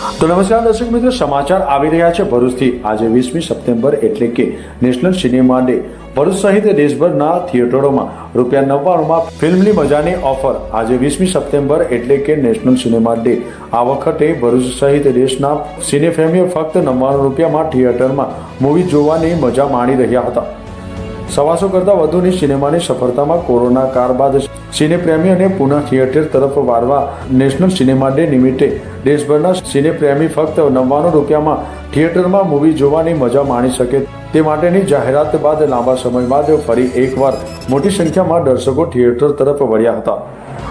તો નમસ્કાર દર્શક મિત્રો, સમાચાર આવી રહ્યા છે ભરૂચથી. આજે વીસમી સપ્ટેમ્બર એટલે કે નેશનલ સિનેમા ડે. ભરૂચ સહિત દેશભરના થિયેટરોમાં રૂપિયા નવ્વાણુંમાં ફિલ્મની મજાની ઓફર. આજે વીસમી સપ્ટેમ્બર એટલે કે નેશનલ સિનેમા ડે. આ વખતે ભરૂચ સહિત દેશના સિનેફેમીઓ ફક્ત નવ્વાણું રૂપિયામાં થિયેટરમાં મૂવી જોવાની મજા માણી રહ્યા હતા. સવાસો કરતાં વધુની સિનેમાની સફળતામાં કોરોના કાળ બાદ સિનેપ્રેમીઓને પુનઃ થિયેટર તરફ વારવા નેશનલ સિનેમા ડે નિમિત્તે દેશભરના સિનેપ્રેમી ફક્ત નવ્વાણું રૂપિયામાં થિયેટરમાં મૂવી જોવાની મજા માણી શકે તે માટેની જાહેરાત બાદ લાંબા સમય બાદ ફરી એકવાર મોટી સંખ્યામાં દર્શકો થિયેટર તરફ વળ્યા હતા.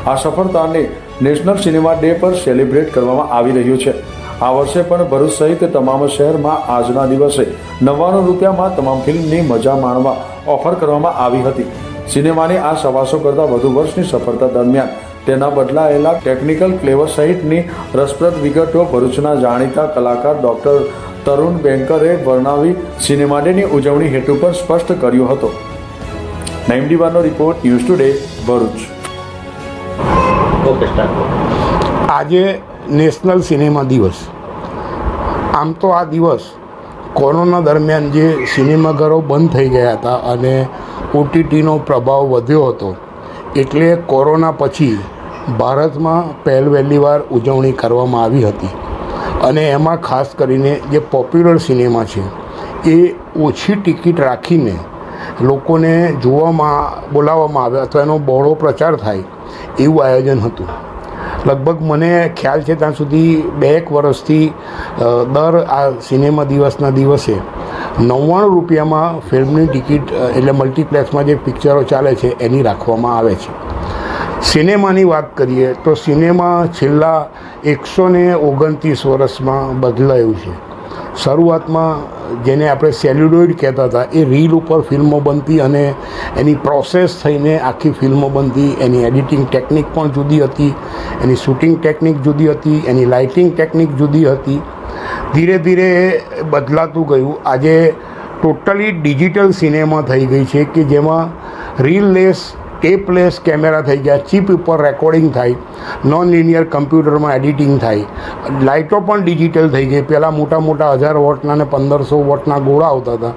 આ સફળતાને નેશનલ સિનેમા ડે પર સેલિબ્રેટ કરવામાં આવી રહ્યું છે. આ વર્ષે પણ ભરૂચ સહિત તમામ શહેરમાં આજના દિવસે નવ્વાણું રૂપિયામાં તમામ ફિલ્મની મજા માણવા ઓફર કરવામાં આવી હતી. સિનેમાની આ સવાસો કરતાં વધુ વર્ષની સફળતા દરમિયાન તેના બદલાયેલા ટેકનિકલ ક્લેવર સહિતની રસપ્રદ વિગતો ભરૂચના જાણીતા કલાકાર ડોક્ટર તરુણ બેન્કરે વર્ણવી સિનેમા ડેની ઉજવણી હેતુ પર સ્પષ્ટ કર્યો હતો. નાઇન્ટી વનનો રિપોર્ટ ન્યૂઝ ટુડે ભરૂચ. આજે નેશનલ સિનેમા દિવસ. આમ તો આ દિવસ કોરોના દરમિયાન જે સિનેમાઘરો બંધ થઈ ગયા હતા અને ઓટીટીનો પ્રભાવ વધ્યો હતો, એટલે કોરોના પછી ભારતમાં પહેલ વહેલી વાર ઉજવણી કરવામાં આવી હતી. અને એમાં ખાસ કરીને જે પોપ્યુલર સિનેમા છે, એ ઓછી ટિકિટ રાખીને લોકોને જોવામાં, બોલાવવામાં આવે અથવા એનો બહોળો પ્રચાર થાય એવું આયોજન હતું. લગભગ મને ખ્યાલ છે ત્યાં સુધી બે એક વર્ષથી દર આ સિનેમા દિવસના દિવસે નવ્વાણું રૂપિયામાં ફિલ્મની ટિકિટ એટલે મલ્ટીપ્લેક્સમાં જે પિક્ચરો ચાલે છે એની રાખવામાં આવે છે. સિનેમાની વાત કરીએ તો સિનેમા છેલ્લા એકસો ઓગણત્રીસ વર્ષમાં બદલાયું છે. શરૂઆતમાં જેને આપણે સેલ્યુલોઇડ કહેતા હતા, એ રીલ ઉપર ફિલ્મો બનતી અને એની પ્રોસેસ થઈને આખી ફિલ્મો બનતી, એની એડિટિંગ ટેકનિક પણ જુદી હતી, એની શૂટિંગ ટેકનિક જુદી હતી, એની લાઇટિંગ ટેકનિક જુદી હતી. ધીરે ધીરે બદલાતું ગયું. આજે ટોટલી ડિજિટલ સિનેમા થઈ ગઈ છે કે જેમાં રીલલેસ ટેપલેસ કેમેરા થઈ ગયા, ચીપ ઉપર રેકોર્ડિંગ થાય નોન લિનિયર કમ્પ્યુટરમાં એડિટિંગ થાય. લાઇટો પણ ડિજિટલ થઈ ગઈ. પહેલાં મોટા મોટા હજાર વોટના ને પંદરસો વોટના ગોળા આવતા હતા.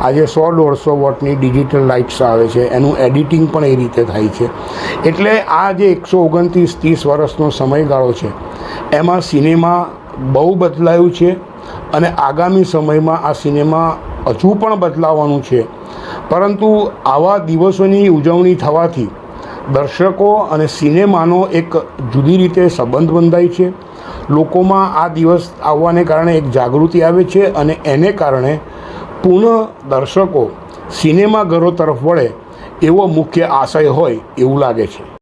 આજે સો દોઢસો વોટની ડિજિટલ લાઇટ્સ આવે છે. એનું એડિટિંગ પણ એ રીતે થાય છે. એટલે આ જે એકસો ઓગણત્રીસ ત્રીસ વર્ષનો સમયગાળો છે, એમાં સિનેમા બહુ બદલાયું છે અને આગામી સમયમાં આ સિનેમા હજુ પણ બદલાવાનું છે. પરંતુ આવા દિવસોની ઉજવણી થવાથી દર્શકો અને સિનેમાનો એક જુદી રીતે સંબંધ બંધાય છે. લોકોમાં આ દિવસ આવવાને કારણે એક જાગૃતિ આવે છે અને એને કારણે પુનઃ દર્શકો સિનેમાઘરો તરફ વળે એવો મુખ્ય આશય હોય એવું લાગે છે.